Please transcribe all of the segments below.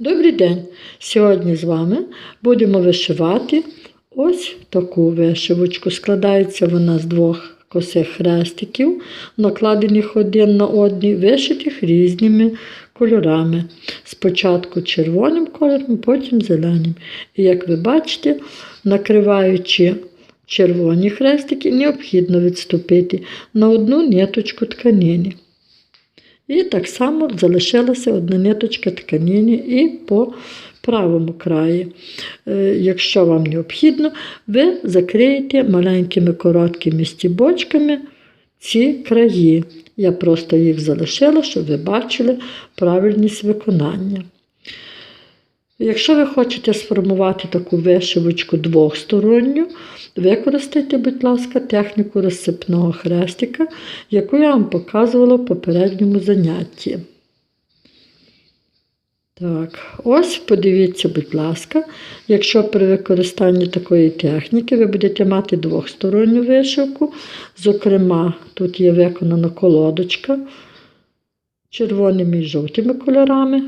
Добрий день! Сьогодні з вами будемо вишивати ось таку вишивочку. Складається вона з двох косих хрестиків, накладених один на одний, вишитих різними кольорами. Спочатку червоним кольором, потім зеленим. І як ви бачите, накриваючи червоні хрестики, необхідно відступити на одну ниточку тканини. І так само залишилася одна ниточка тканини і по правому краї. Е, Якщо вам необхідно, ви закриєте маленькими короткими стібочками ці краї. Я просто їх залишила, щоб ви бачили правильність виконання. Якщо ви хочете сформувати таку вишивочку двохсторонню, використайте, будь ласка, техніку розсипного хрестика, яку я вам показувала в попередньому занятті. Так, ось подивіться, будь ласка, якщо при використанні такої техніки ви будете мати двохсторонню вишивку, зокрема, тут є виконана колодочка червоними і жовтими кольорами.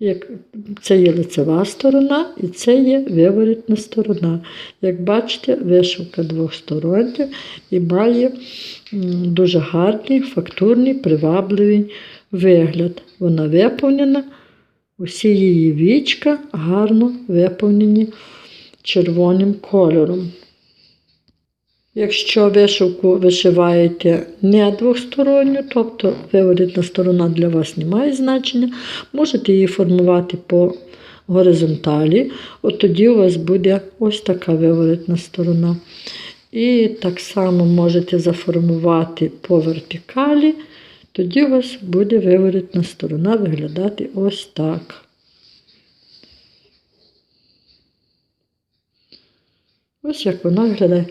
Як це є лицева сторона і це є виворітна сторона. Як бачите, вишивка двостороння і має дуже гарний, фактурний, привабливий вигляд. Вона виповнена, усі її вічка гарно виповнені червоним кольором. Якщо вишивку вишиваєте не двосторонню, тобто виворітна сторона для вас не має значення, можете її формувати по горизонталі, от тоді у вас буде ось така виворітна сторона. І так само можете заформувати по вертикалі, тоді у вас буде виворітна сторона виглядати ось так. Ось як вона виглядає.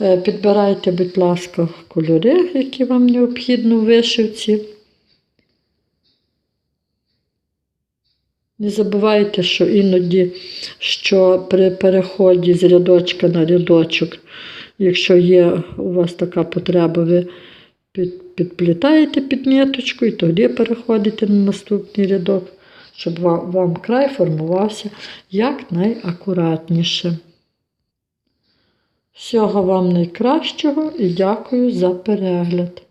Е, Підбирайте, будь ласка, кольори, які вам необхідно в вишивці. Не забувайте, що іноді, що при переході з рядочка на рядочок, якщо є у вас така потреба, ви під, підплітаєте під ниточку і тоді переходите на наступний рядок, щоб вам край формувався якнайакуратніше. Всього вам найкращого і дякую за перегляд.